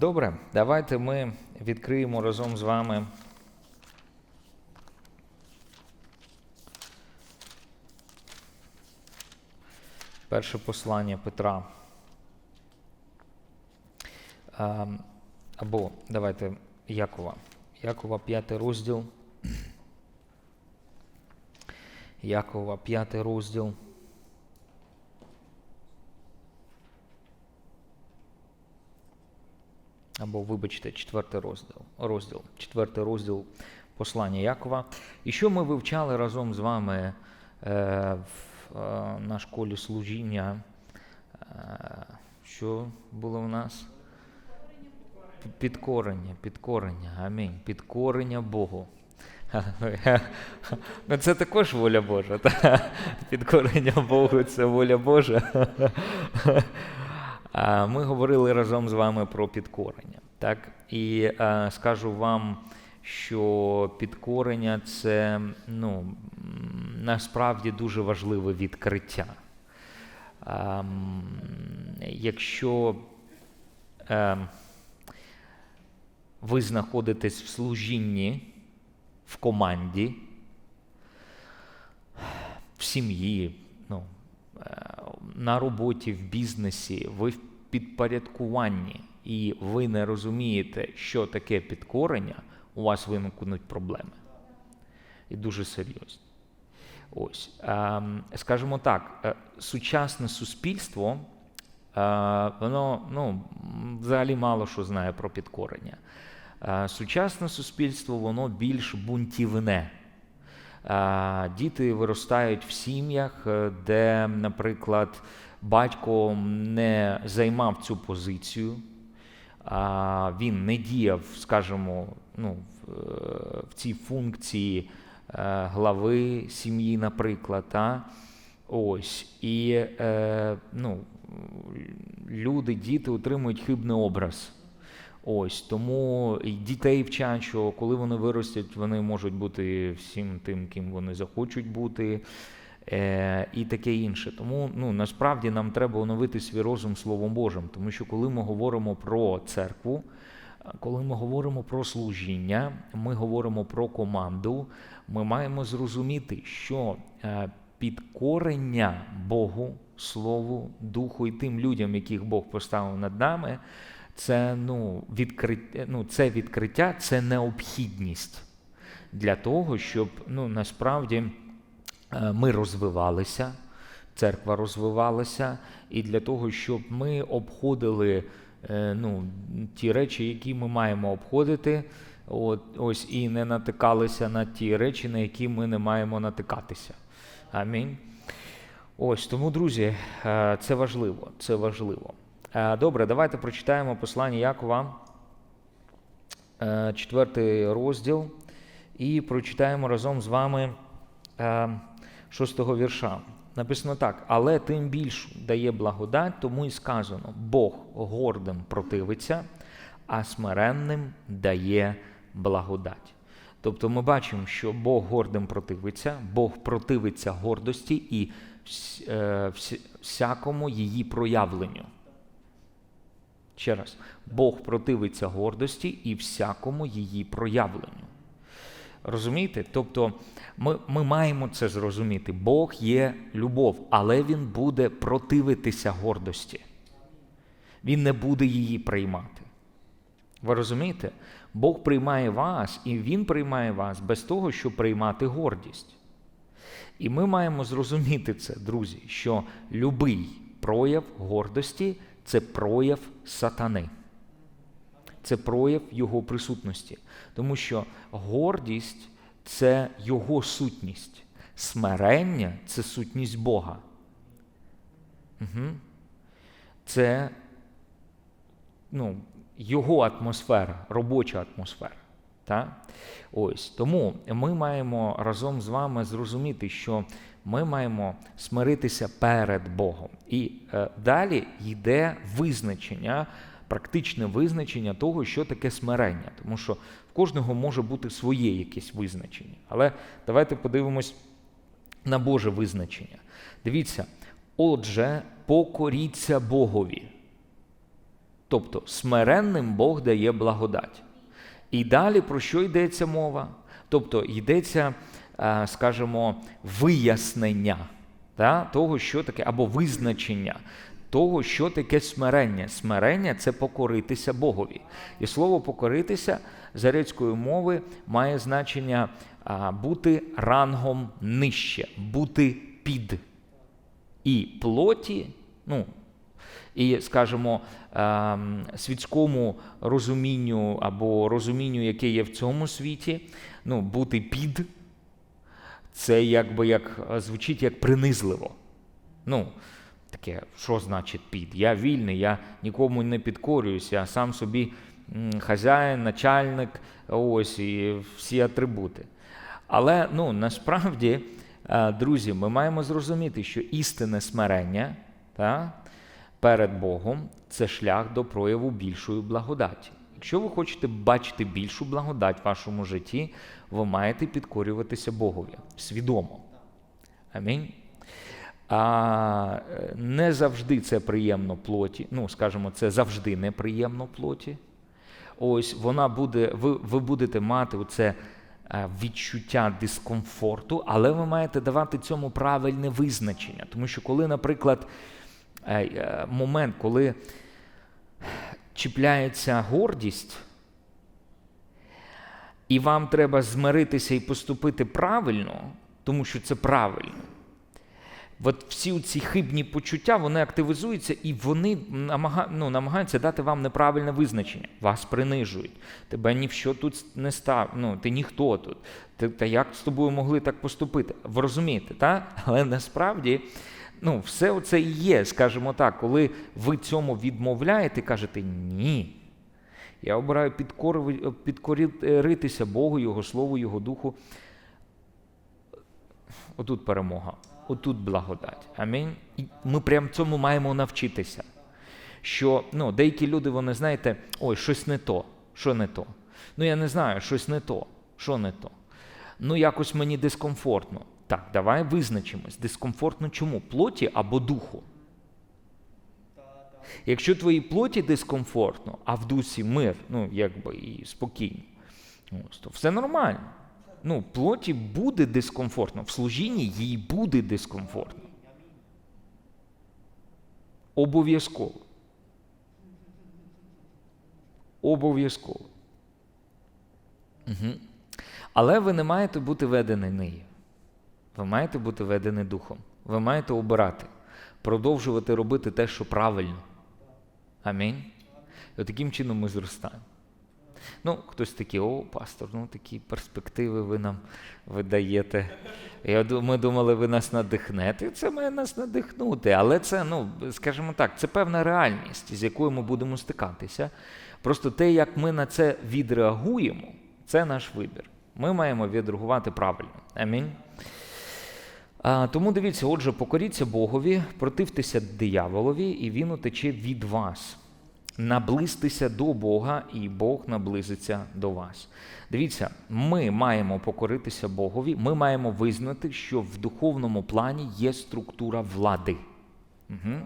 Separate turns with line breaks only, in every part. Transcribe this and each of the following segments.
Добре, давайте ми відкриємо разом з вами. Перше послання Петра. Або давайте Якова. Якова, п'ятий розділ. Якова, п'ятий розділ. Або, вибачте, четвертий розділ. розділ. Четвертий розділ послання Якова. І що ми вивчали разом з вами е, в, е, на школі служіння? Е, що було в нас? Підкорення, підкорення, амінь. Підкорення Богу. Ну, це також воля Божа. Підкорення Богу це воля Божа. Ми говорили разом з вами про підкорення. Так? І скажу вам, що підкорення це ну, насправді дуже важливе відкриття. Якщо ем, ви знаходитесь в служінні, в команді, в сім'ї, ну, е, на роботі, в бізнесі, ви в підпорядкуванні, і ви не розумієте, що таке підкорення, у вас виникнуть проблеми. І дуже серйозні. Ось, ем, скажімо так, е, сучасне суспільство, е, воно ну, взагалі мало що знає про підкорення. Е, Сучасне суспільство, воно більш бунтівне. Діти виростають в сім'ях, де, наприклад, батько не займав цю позицію, він не діяв, скажімо, ну, в, е, цій функції е, глави сім'ї, наприклад. Та? Ось. І е, ну, люди, діти отримують хибний образ. Ось тому дітей вчать, що коли вони виростуть, вони можуть бути всім тим, ким вони захочуть бути, і таке інше. Тому ну, насправді нам треба оновити свій розум Словом Божим, тому що коли ми говоримо про церкву, е, коли ми говоримо про служіння, ми говоримо про команду, ми маємо зрозуміти, що е, підкорення Богу, Слову, Духу і тим людям, яких Бог поставив над нами, це ну, відкриття, ну, це відкриття, це необхідність для того, щоб ну, насправді е, ми розвивалися, церква розвивалася, і для того, щоб ми обходили е, ну, ті речі, які ми маємо обходити, от, ось і не натикалися на ті речі, на які ми не маємо натикатися. Амінь. Ось тому, друзі, е, це важливо. Це важливо. Е, Добре, давайте прочитаємо послання Якова, е, четвертий розділ, і прочитаємо разом з вами е, шостого вірша. Написано так: але тим більш дає благодать, тому і сказано: Бог гордим противиться, а смиренним дає благодать. Тобто ми бачимо, що Бог гордим противиться, Бог противиться гордості і е, вс- всякому її проявленню. Ще раз, Бог противиться гордості і всякому її проявленню. Розумієте? Тобто ми, ми маємо це зрозуміти. Бог є любов, але Він буде противитися гордості. Він не буде її приймати. Ви розумієте? Бог приймає вас, і Він приймає вас без того, щоб приймати гордість. І ми маємо зрозуміти це, друзі, що любий прояв гордості це прояв сатани. Це прояв його присутності. Тому що гордість це його сутність. Смирення це сутність Бога. Угу. Це ну, його атмосфера, робоча атмосфера. Та? Ось тому ми маємо разом з вами зрозуміти, що ми маємо смиритися перед Богом. І е, далі йде визначення, практичне визначення того, що таке смирення. Тому що в кожного може бути своє якесь визначення. Але давайте подивимось на Боже визначення. Дивіться, отже, покоріться Богові. Тобто смиренним Бог дає благодать. І далі про що йдеться мова? Тобто йдеться, е, скажімо, вияснення та, того, що таке, або визначення того, що таке смирення. Смирення це покоритися Богові. І слово покоритися з грецької мови має значення бути рангом нижче, бути під. І плоті, ну, і, скажімо, ем, світському розумінню або розумінню, яке є в цьому світі, ну, бути під, це якби як звучить як принизливо. Ну, таке, що значить під? Я вільний, я нікому не підкорююся, я сам собі хазяїн, начальник, ось і всі атрибути. Але ну, насправді, е, друзі, ми маємо зрозуміти, що істинне смирення та, перед Богом це шлях до прояву більшої благодаті. Якщо ви хочете бачити більшу благодать в вашому житті, ви маєте підкорюватися Богові свідомо. Амінь. А е, не завжди це приємно плоті. Ну, скажімо, це завжди неприємно плоті. Ось вона буде, ви, ви будете мати оце е, відчуття дискомфорту, але ви маєте давати цьому правильне визначення. Тому що, коли, наприклад, е, момент, коли чіпляється гордість, і вам треба змиритися і поступити правильно, тому що це правильно. От всі ці хибні почуття вони активізуються і вони намага, ну, намагаються дати вам неправильне визначення. Вас принижують. Тебе ні в що тут не став. Ну, ти ніхто тут. Ти, Та як з тобою могли так поступити? Ви розумієте, так? Але насправді ну, все це і є, скажімо так, коли ви цьому відмовляєте, кажете ні. Я обираю підкоритися Богу, Його Слову, Його Духу. Отут перемога отут благодать. Амінь. І ми прямо цьому маємо навчитися. Що ну, деякі люди, вони знаєте, ой, щось не то, що не то. Ну, я не знаю, щось не то, що не то. Ну, якось мені дискомфортно. Так, давай визначимось. Дискомфортно чому? Плоті або духу. Якщо твоїй плоті дискомфортно, а в дусі мир, ну, якби і спокійно, то все нормально ну, плоті буде дискомфортно, в служінні їй буде дискомфортно. Обов'язково. Обов'язково. Угу. Але ви не маєте бути ведені нею. Ви маєте бути ведені духом. Ви маєте обирати, продовжувати робити те, що правильно. Амінь. І таким чином ми зростаємо. Ну, хтось такий, о, пастор, ну такі перспективи ви нам видаєте. Я, Ми думали, ви нас надихнете. Це має нас надихнути. Але це, ну, скажімо так, це певна реальність, з якою ми будемо стикатися. Просто те, як ми на це відреагуємо, це наш вибір. Ми маємо відреагувати правильно. Амінь. А, Тому дивіться, отже, покоріться Богові, противтеся дияволові, і він утече від вас наблизьтеся до Бога, і Бог наблизиться до вас. Дивіться, ми маємо покоритися Богові, ми маємо визнати, що в духовному плані є структура влади. Угу.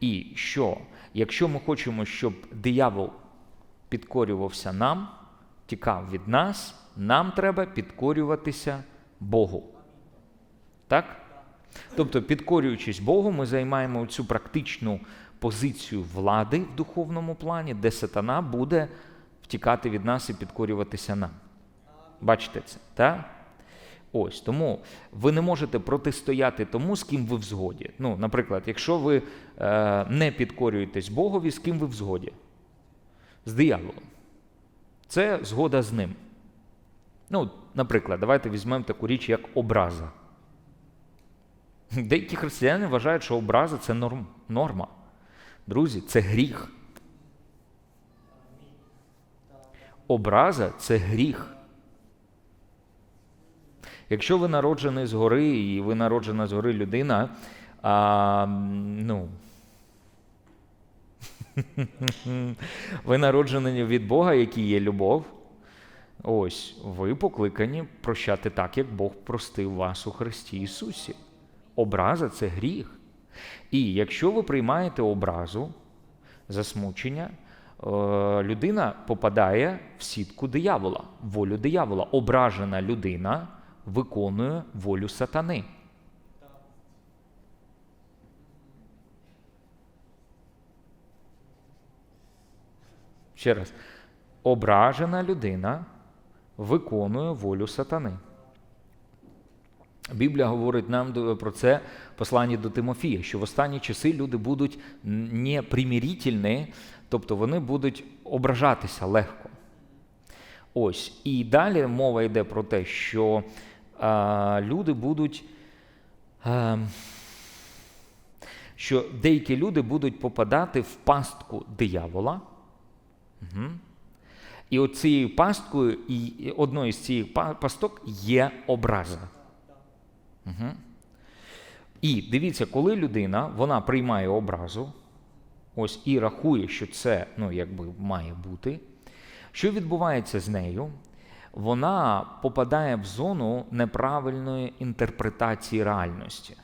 І що, якщо ми хочемо, щоб диявол підкорювався нам, тікав від нас, нам треба підкорюватися Богу. Так? Тобто, підкорюючись Богу, ми займаємо цю практичну позицію влади в духовному плані, де сатана буде втікати від нас і підкорюватися нам. Бачите це? так? Ось тому ви не можете протистояти тому, з ким ви в згоді. Ну, Наприклад, якщо ви е, не підкорюєтесь Богові, з ким ви в згоді? З дияволом. Це згода з ним. Ну, Наприклад, давайте візьмемо таку річ, як образа. Деякі християни вважають, що образа це норм, норма. Друзі, це гріх. Образа це гріх. Якщо ви народжений згори, і ви народжена згори людина, а, ну, ви народжені від Бога, який є любов, ось ви покликані прощати так, як Бог простив вас у Христі Ісусі. Образа це гріх. І якщо ви приймаєте образу, засмучення, е, людина попадає в сітку диявола, волю диявола. Ображена людина виконує волю сатани. Ще раз. Ображена людина виконує волю сатани. Біблія говорить нам про це в посланні до Тимофія, що в останні часи люди будуть непримирительні, тобто вони будуть ображатися легко. Ось. І далі мова йде про те, що а, люди будуть. А, що деякі люди будуть попадати в пастку диявола. Угу. І от цією пасткою, і одною з цих пасток є образа. Угу. І дивіться, коли людина вона приймає образу, ось і рахує, що це ну, якби має бути, що відбувається з нею? Вона попадає в зону неправильної інтерпретації реальності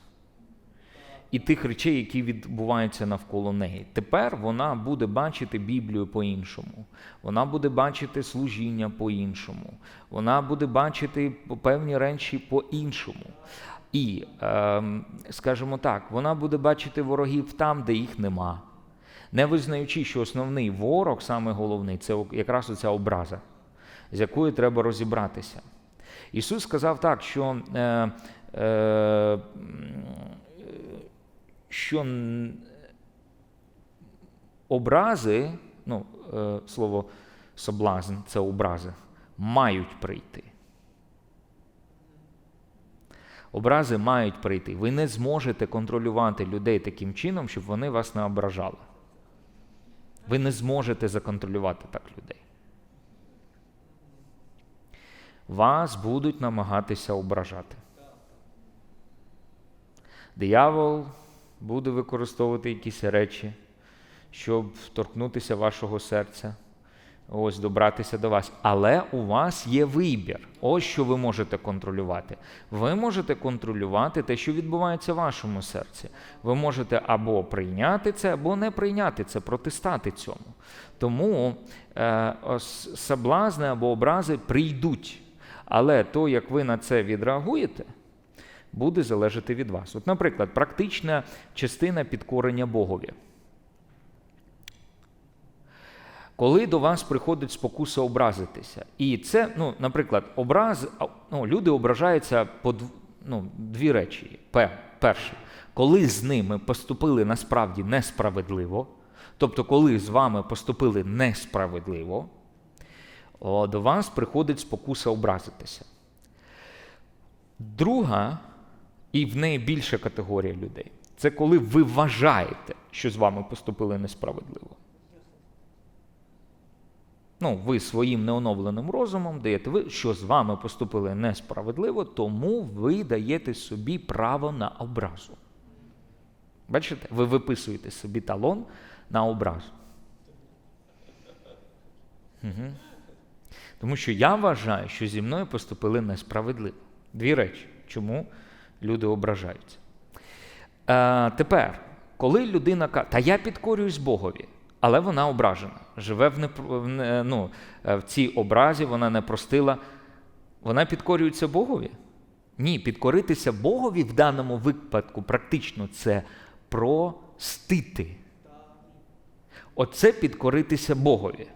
і тих речей, які відбуваються навколо неї. Тепер вона буде бачити Біблію по-іншому, вона буде бачити служіння по-іншому, вона буде бачити певні речі по-іншому. І, ем, скажімо так, вона буде бачити ворогів там, де їх нема, не визнаючи, що основний ворог, саме головний, це якраз оця образа, з якою треба розібратися. Ісус сказав так, що е, е, що образи, ну, е, слово соблазн це образи, мають прийти. Образи мають прийти. Ви не зможете контролювати людей таким чином, щоб вони вас не ображали. Ви не зможете законтролювати так людей. Вас будуть намагатися ображати. Диявол буде використовувати якісь речі, щоб торкнутися вашого серця, ось добратися до вас. Але у вас є вибір. Ось що ви можете контролювати. Ви можете контролювати те, що відбувається в вашому серці. Ви можете або прийняти це, або не прийняти це, протистати цьому. Тому е, соблазни або образи прийдуть. Але то, як ви на це відреагуєте, буде залежати від вас. От, наприклад, практична частина підкорення Богові. Коли до вас приходить спокуса образитися, і це, ну, наприклад, образ, ну, люди ображаються по ну, дві речі. Перше, коли з ними поступили насправді несправедливо, тобто, коли з вами поступили несправедливо, до вас приходить спокуса образитися. Друга, і в неї більша категорія людей, це коли ви вважаєте, що з вами поступили несправедливо. Ну, ви своїм неоновленим розумом даєте, ви, що з вами поступили несправедливо, тому ви даєте собі право на образу. Бачите, ви виписуєте собі талон на образу. Угу. Тому що я вважаю, що зі мною поступили несправедливо. Дві речі, чому люди ображаються. Е, тепер, коли людина каже, та я підкорююсь Богові, але вона ображена, живе в, непр- ну, е, в цій образі, вона не простила, вона підкорюється Богові? Ні, підкоритися Богові в даному випадку практично це простити. Оце підкоритися Богові.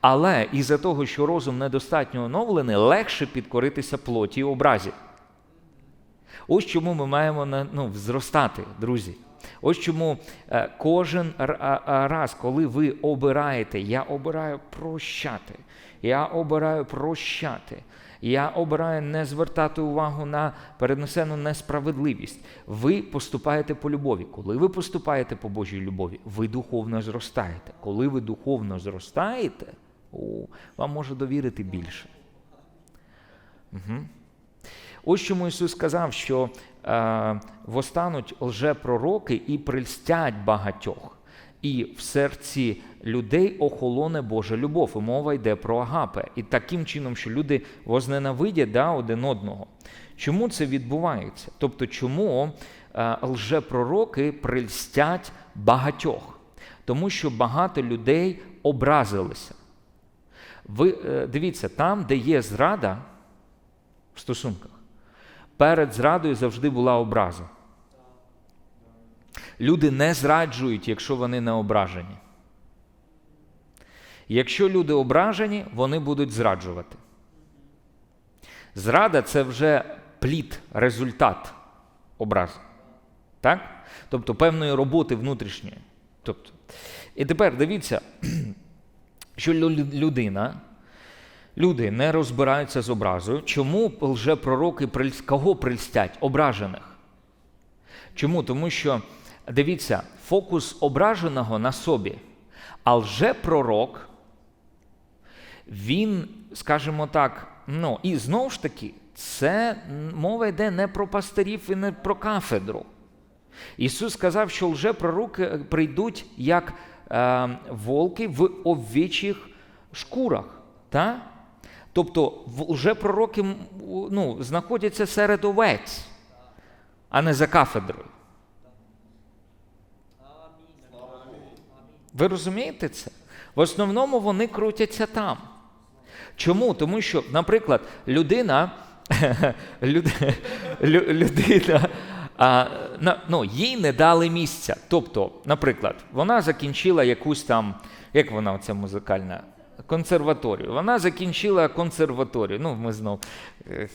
Але із-за того, що розум недостатньо оновлений, легше підкоритися плоті і образі. Ось чому ми маємо ну, зростати, друзі. Ось чому е, кожен раз, коли ви обираєте, я обираю прощати, я обираю прощати, я обираю не звертати увагу на перенесену несправедливість. Ви поступаєте по любові. Коли ви поступаєте по Божій любові, ви духовно зростаєте. Коли ви духовно зростаєте, о, вам може довірити більше. Угу. Ось чому Ісус сказав, що е, востануть лжепророки і прельстять багатьох, і в серці людей охолоне Божа любов. І мова йде про агапе. І таким чином, що люди возненавидять да, один одного. Чому це відбувається? Тобто, чому е, лжепророки прельстять багатьох? Тому що багато людей образилися. Ви е, дивіться, там, де є зрада в стосунках, перед зрадою завжди була образа. Люди не зраджують, якщо вони не ображені. Якщо люди ображені, вони будуть зраджувати. Зрада це вже плід, результат образу. Так? Тобто певної роботи внутрішньої. Тобто, і тепер дивіться, що людина, люди не розбираються з образою. Чому лжепророки кого прильстять? Ображених. Чому? Тому що, дивіться, фокус ображеного на собі. А лжепророк, він, скажімо так, ну, і знову ж таки, це мова йде не про пастирів і не про кафедру. Ісус сказав, що лжепророки прийдуть як е, волки в овічих шкурах. Та? Тобто в- лжепророки м, у- ну, знаходяться серед овець, а не за кафедрою. Ви розумієте це? В основному вони крутяться там. Чому? Тому що, наприклад, людина, людина а, ну, їй не дали місця. Тобто, наприклад, вона закінчила якусь там, як вона оця музикальна? Консерваторію. Вона закінчила консерваторію. Ну, ми знов. е,